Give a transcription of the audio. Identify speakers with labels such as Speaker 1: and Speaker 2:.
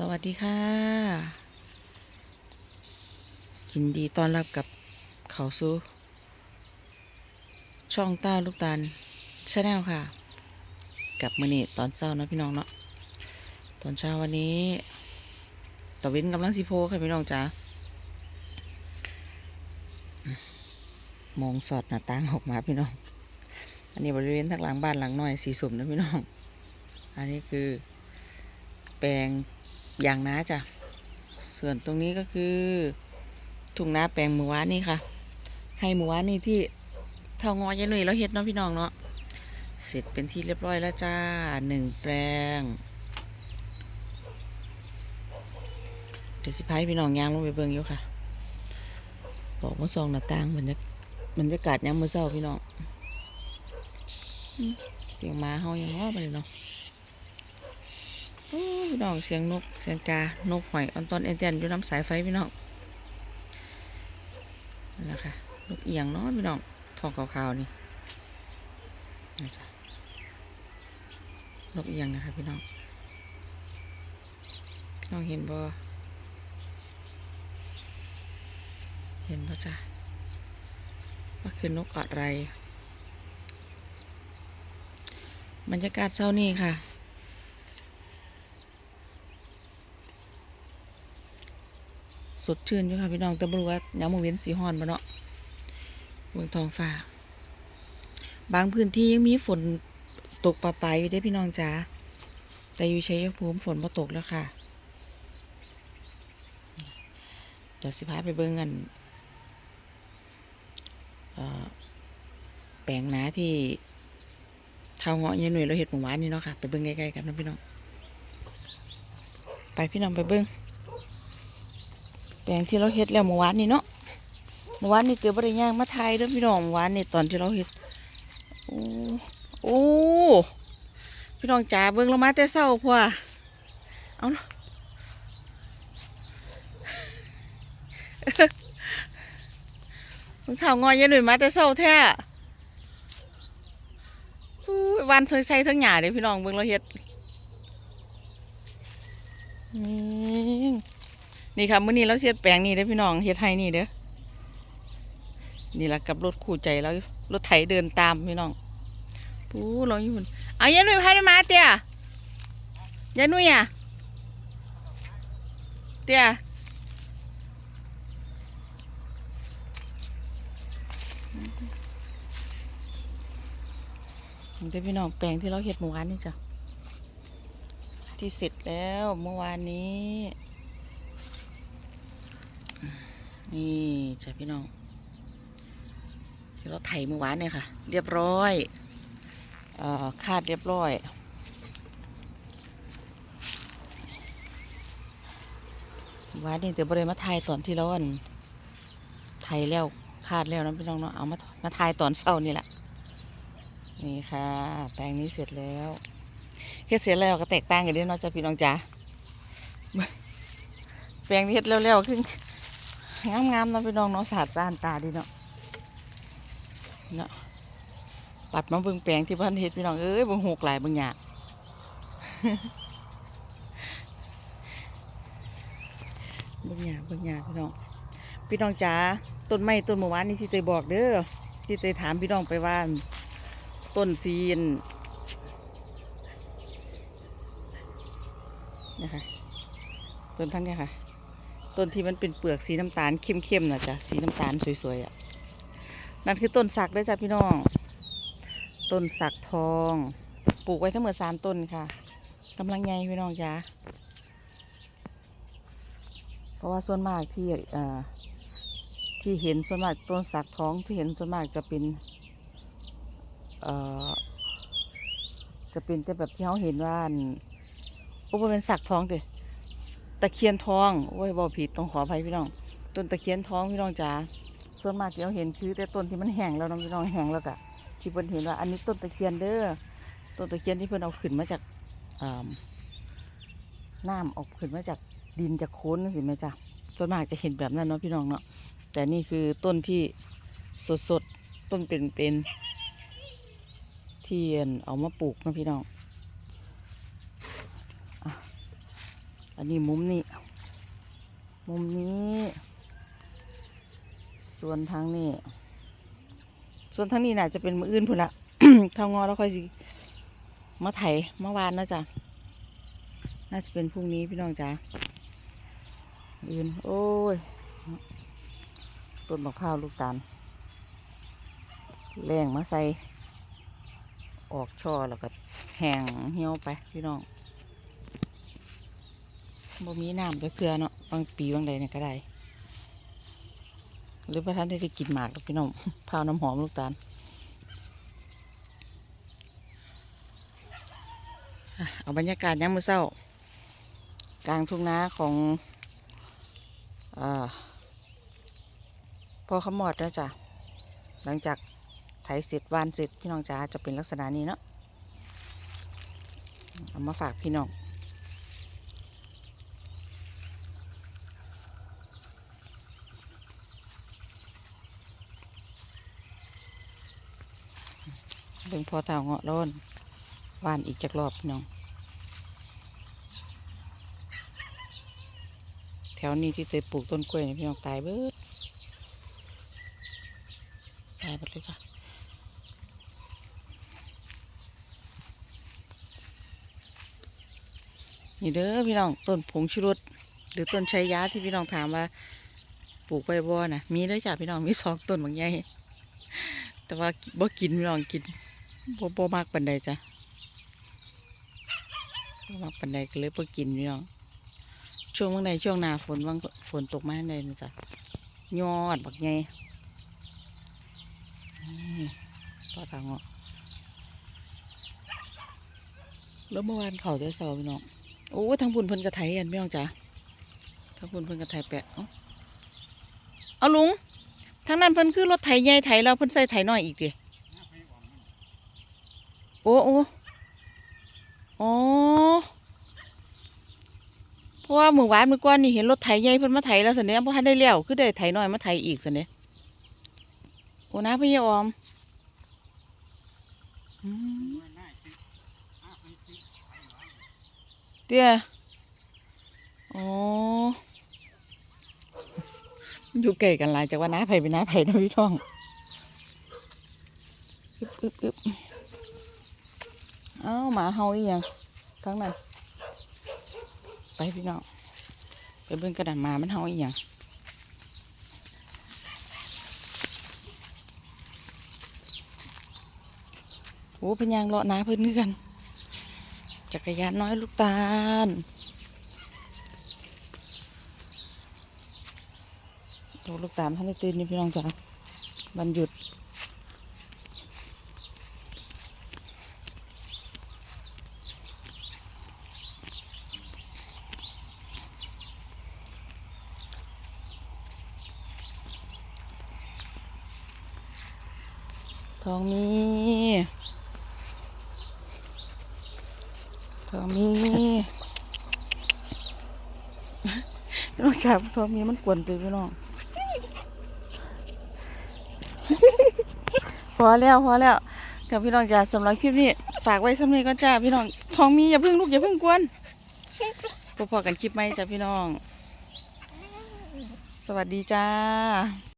Speaker 1: สวัสดีค่ะยินดีต้อนรับกับเขาสู่ช่องต้าลูกตาลชาแนลค่ะ กับมือนี่ตอนเช้านะพี่น้องเนาะตอนเช้าวันนี้ตะวินกำลังสิโพค่ะพี่น้องจ๋ามองสอดหน้าต่างออกมาพี่น้อง อันนี้บริเวณทางหลังบ้านหลังน้อยสีสุ่มนะพี่น้อง อันนี้คือแปลง อย่างนาจ้ะ ส่วนตรงนี้ก็คือทุ่งน้าแปลงมู่วานนี่ค่ะ ให้มู่วานนี่ที่เท่างอยายหนุ่ยเราเฮ็ดเนาะพี่น้องเนาะ เสร็จเป็นที่เรียบร้อยแล้วจ้าหนึ่งแปลง เดี๋ยวสิพายพี่น้องยางลงไปเบิ่งอยู่ค่ะ บอกว่าซองหน้าต่างบรรยากบรรยากาศยามมื้อเช้าพี่น้อง เสียงหมาเฮายังง้อไปเลยเนาะโอ้ย พี่น้องเสียงนกเสียงกานกหอยออนตอนเอ็นเตนอยู่น้ำสายไฟพี่น้องนั่นะคะนกเอียงเนาะพี่น้องทองขาวๆนี่นะจ๊ะนกเอียงนะคะพี่น้องพี่น้องเห็นบ่เห็นบ่จ้ะว่าคือนกอะไร บรรยากาศเช้านี้ค่ะ สดชื่นอยู่ค่ะพี่น้องแต่บ่รู้ว่ายังมองเว้นสีฮ้อนบ่เนาะเมืองทองฟ้า บางพื้นที่ยังมีฝนตกปะปายอยู่ได้พี่น้องจ๋าแต่อยู่ชัยภูมิฝนบ่ตกแล้วค่ะ เดี๋ยวสิพาไปเบิ่งกันเอ่อแปลงนาที่เท่าเงาะยายหน่วยเราเห็ดหมู่บ้านนี่เนาะค่ะ ไปเบิ่งใกล้ๆกันนะพี่น้อง ไปพี่น้องไปเบิ่ง แปลงที่เราเฮ็ดแล้วเมื่อวานนี่เนาะเมื่อวานนี่เกิดบริย่างมาไทยเด้อพี่น้องเมื่อวานนี่ตอนที่เราเฮ็ดโอ้โอ้พี่น้องจ๋าเบิ่งเรามาแต่เช้าพ่อเอาเนาะเพิ่งเท่างอยยันหนุ่ยมาแต่เช้าแท้วันสวยใสทั้งหยาเด้พี่น้องเบิ่งเราเฮ็ดนี่ นี่ค่ะมื้อนี้เราเสียดแปลงนี่เด้อพี่น้องเฮ็ดให้นี่เด้อนี่ละกับรถคู่ใจแล้วรถไถเดินตามพี่น้องปูเราอยู่นเอายายนุ่ยพาได้มาเตี้ยยายนุ่ยอะเตี้ยเดี๋ยวพี่น้องแปลงที่เราเฮ็ดเมื่อวานนี่จ้ะที่เสร็จแล้วเมื่อวานนี้ นี่จ้ะพี่น้องที่เราไถเมื่อวานเนี่ยค่ะ เรียบร้อยอคาดเรียบร้อยวานนี่เดี๋ยวบริมาถ่ายตอนที่เราอันไถแล้วคาดแล้วนะพี่น้องเนาะเอามามาถ่ายตอนเช้านี่แหละนี่ค่ะ แปลงนี้เสร็จแล้วเฮ็ดเสร็จแล้วก็แตกต่างกันเด้เนาะจ้ะพี่น้องจ๋าแปลงนี้เฮ็ดแล้วๆขึ้น งามๆเนาะพี่น้องเนาะสาดสานตาดีเนาะเนาะปัดมาเบิ่งแปลงที่บ้านเฮ็ดพี่น้องเอ้ยบิ่งหกหลายบิ่งหยากบิ่งหยากบิ่งหยากพี่น้อง พี่น้องจ๋าต้นไม้ต้นเมื่อวานนี้ที่เตยบอกเด้อที่เตยถามพี่น้องไปว่าต้นซีนนะคะต้นทั้งนี้ค่ะ ต้นที่มันเป็นเปลือกสีน้ำตาลเข้มๆนะจ๊ะสีน้ำตาลสวยๆอะนั่นคือต้นสักเด้จ้ะพี่น้อง ต้นสักทอง ปลูกไว้ทั้งหมดสามต้นค่ะกำลังใหญ่พี่น้องจ้าเพราะว่าส่วนมากที่เอ่อที่เห็นส่วนมากต้นสักทองที่เห็นส่วนมากจะเป็นเอ่อจะเป็นแต่แบบที่เขาเห็นว่าอันโอ้เป็นสักทองเด้ ตะเคียนทองโอ้ยบอกผิดต้องขออภัยพี่น้อง ต้นตะเคียนทองพี่น้องจ๋าส่วนมากที่เราเห็นคือ แต่ต้นที่มันแห้งแล้วน้องพี่น้องแห้งแล้วกะที่เพิ่นเห็นว่าอันนี้ต้นตะเคียนเด้อต้นตะเคียนที่เพิ่นเอาขึ้นมาจากน้ำออกขึ้นมาจากดินจากโคนนั่นสิแม่จ้ะส่วนมากจะเห็นแบบนั้นเนาะพี่น้องเนาะแต่นี่คือต้นที่สดๆต้นเป็นๆที่เอามาปลูกนะพี่น้อง อันนี้มุมนี้ มุมนี้ ส่วนทางนี้ ส่วนทางนี้น่าจะเป็นมืออื่นพุ่นละเท่างอแล้วค่อยสิมาไถเมื่อวานนะจ๊ะ น่าจะเป็นพรุ่งนี้พี่น้องจ๋าอื่น โอ้ย ต้นมะพร้าวลูกตาล แรงมาใส่ ออกช่อแล้วก็แห้งเหี่ยวไปพี่น้อง บ่มีน้ำก็เกลือเนาะบางปีบางใดเนี่ยก็ได้ หรือพระท่านได้ได้กินหมากหรอพี่น้องพาวน้ำหอมลูกตาลเอาบรรยากาศยามมื้อเช้า กลางทุ่งนาของอาพ่อขมอดนะจ๊ะหลังจากไถเสร็จวานเสร็จพี่น้องจ๋าจะเป็นลักษณะนี้เนาะเอามาฝากพี่น้อง เบิ่งพอเต่าเงาะร้อนวานอีกจากรอบพี่น้อง แถวนี้ที่เคยปลูกต้นกล้วยพี่น้องตายเบิดตายหมดเลยจ้ะนี่เด้อพี่น้องต้นผงชูรสหรือต้นชัยยาที่พี่น้องถามว่าปลูกไปบ่น่ะมีเด้อจ้ะพี่น้องมีสองต้นบางใหญ่แต่ว่าบ่กินพี่น้องกิน บ่บ่มากปันใดจ้ะบ่มากปันใดก็เลยบ่กินพี่น้องช่วงบางใดช่วงหน้าฝนบางฝนตกมาในนะจ๊ะยอดบักไงปลาทางเงาะแล้วเมื่อวานเขาได้เสาพี่น้องโอ้ยทางบุญเพิ่นกระไทยกันพี่น้องจ๋าทางบุญเพิ่นกระไทยแปะเอ้าลุงทางนั้นเพิ่นคือรถไถใหญ่ไถแล้วเพิ่นใส่ไถน้อยอีกเดิ โอ้โอ้อ๋อเพราะว่าเมื่อวานเมื่อก่อนนี่เห็นรถไถใหญ่เพิ่นมาไถแล้วสันเนี้ยพอทันได้เลี้ยวคือได้ไถน้อยมาไถอีกสันเนี้ยโอ้นะพี่ยออมเตี้ยอ๋อมันอยู่ใกล้กันหลายจากว่าน้าไผ่เป็นน้าไผ่นะพี่ท้องอึบอึบอึบ อ้าหมาเฮาอีหยังทั้งนั้น ไปพี่น้องไปเบิ่งกระดานหมามันเฮาอีหยังโอ้เพนยางเลาะนาเพิ่อนคือกันจักรยานน้อยลูกตาลโตลูกตาลท่านได้ตื่นนี่พี่น้องจ๋าวันหยุด ทองมีทองมีพี่น้องจับทองมีมันกวนตีพี่น้องพอแล้วพอแล้วกับพี่น้องจ้าสำหรับคลิปนี้ฝากไว้สำเร็จก็จ้าพี่น้องทองมีอย่าเพิ่งลูกอย่าเพิ่งกวนพบกันคลิปไหมจ้าพี่น้อง สวัสดีจ้า